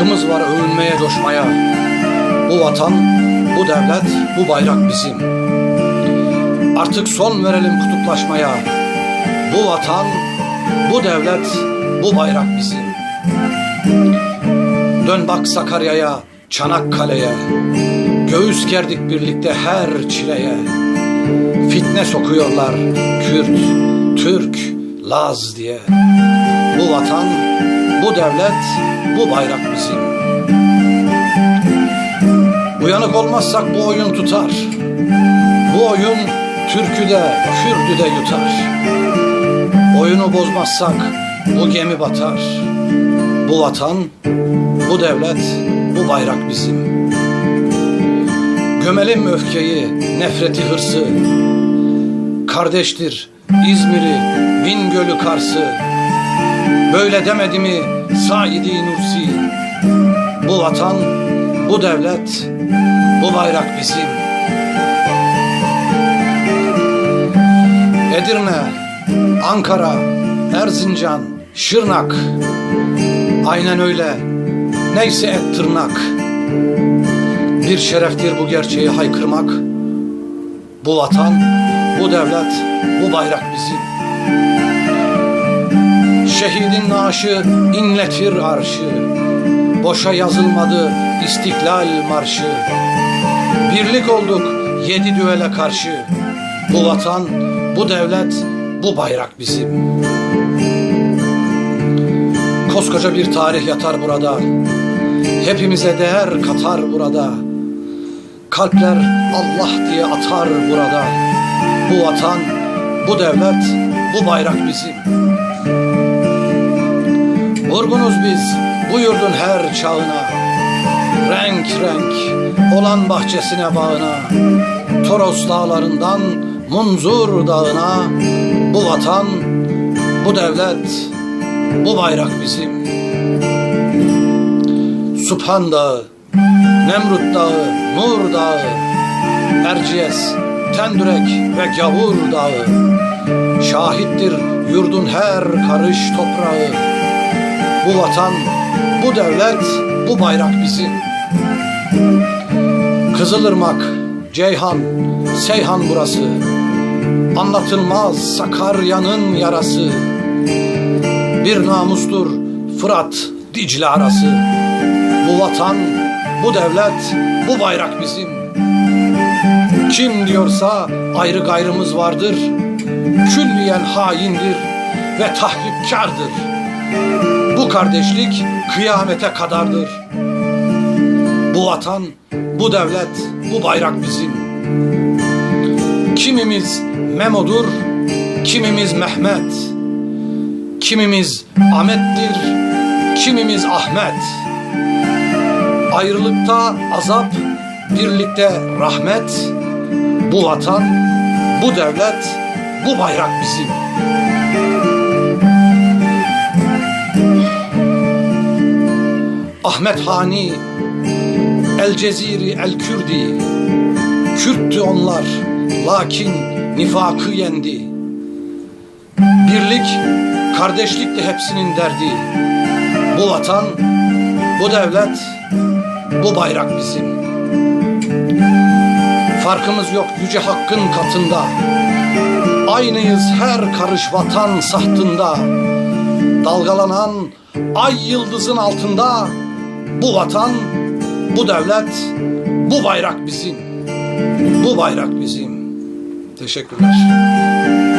Hakkımız var övünmeye, coşmaya. Bu vatan, bu devlet, bu bayrak bizim. Artık son verelim kutuplaşmaya. Bu vatan, bu devlet, bu bayrak bizim. Dön bak Sakarya'ya, Çanakkale'ye. Göğüs gerdik birlikte her çileye. Fitne sokuyorlar Kürt, Türk, Laz diye. Bu vatan, bu devlet, bu bayrak bizim. Uyanık olmazsak bu oyun tutar. Bu oyun Türk'ü de, yutar. Oyunu bozmazsak bu gemi batar. Bu vatan, bu devlet, bu bayrak bizim. Gömelim öfkeyi, nefreti, hırsı. Kardeştir İzmir'i, Bingöl'ü, Kars'ı. Böyle demedi mi Said-i Nursi? Bu vatan, bu devlet, bu bayrak bizim. Edirne, Ankara, Erzincan, Şırnak. Aynen öyle. Neyse et tırnak. Bir şereftir bu gerçeği haykırmak. Bu vatan, bu devlet, bu bayrak bizim. Şehidin naaşı inletir arşı. Boşa yazılmadı istiklal marşı. Birlik olduk yedi düvele karşı. Bu vatan, bu devlet, bu bayrak bizim. Koskoca bir tarih yatar burada. Hepimize değer katar burada. Kalpler Allah diye atar burada. Bu vatan, bu devlet, bu bayrak bizim. Vurgunuz biz bu yurdun her çağına. Renk renk olan bahçesine bağına. Toros dağlarından Munzur dağına. Bu vatan, bu devlet, bu bayrak bizim. Subhan Dağı, Nemrut Dağı, Nur Dağı, Erciyes, Tendürek ve Gavur Dağı. Şahittir yurdun her karış toprağı. Bu vatan, bu devlet, bu bayrak bizim. Kızılırmak, Ceyhan, Seyhan burası. Anlatılmaz Sakarya'nın yarası. Bir namustur Fırat, Dicle arası. Bu vatan, bu devlet, bu bayrak bizim. Kim diyorsa ayrı gayrımız vardır. Külliyen haindir ve tahripkardır. Bu kardeşlik kıyamete kadardır. Bu vatan, bu devlet, bu bayrak bizim. Kimimiz Memo'dur, kimimiz Mehmet. Kimimiz Ahmet'tir, kimimiz Ahmet. Ayrılıkta azap, birlikte rahmet. Bu vatan, bu devlet, bu bayrak bizim. Ahmet Hani, El Ceziri El Kürdi. Kürttü onlar, lakin nifakı yendi. Birlik, kardeşlik de hepsinin derdi. Bu vatan, bu devlet, bu bayrak bizim. Farkımız yok yüce hakkın katında. Aynıyız her karış vatan sahtında. Dalgalanan ay yıldızın altında bu vatan, bu devlet, bu bayrak bizim. Bu bayrak bizim. Teşekkürler.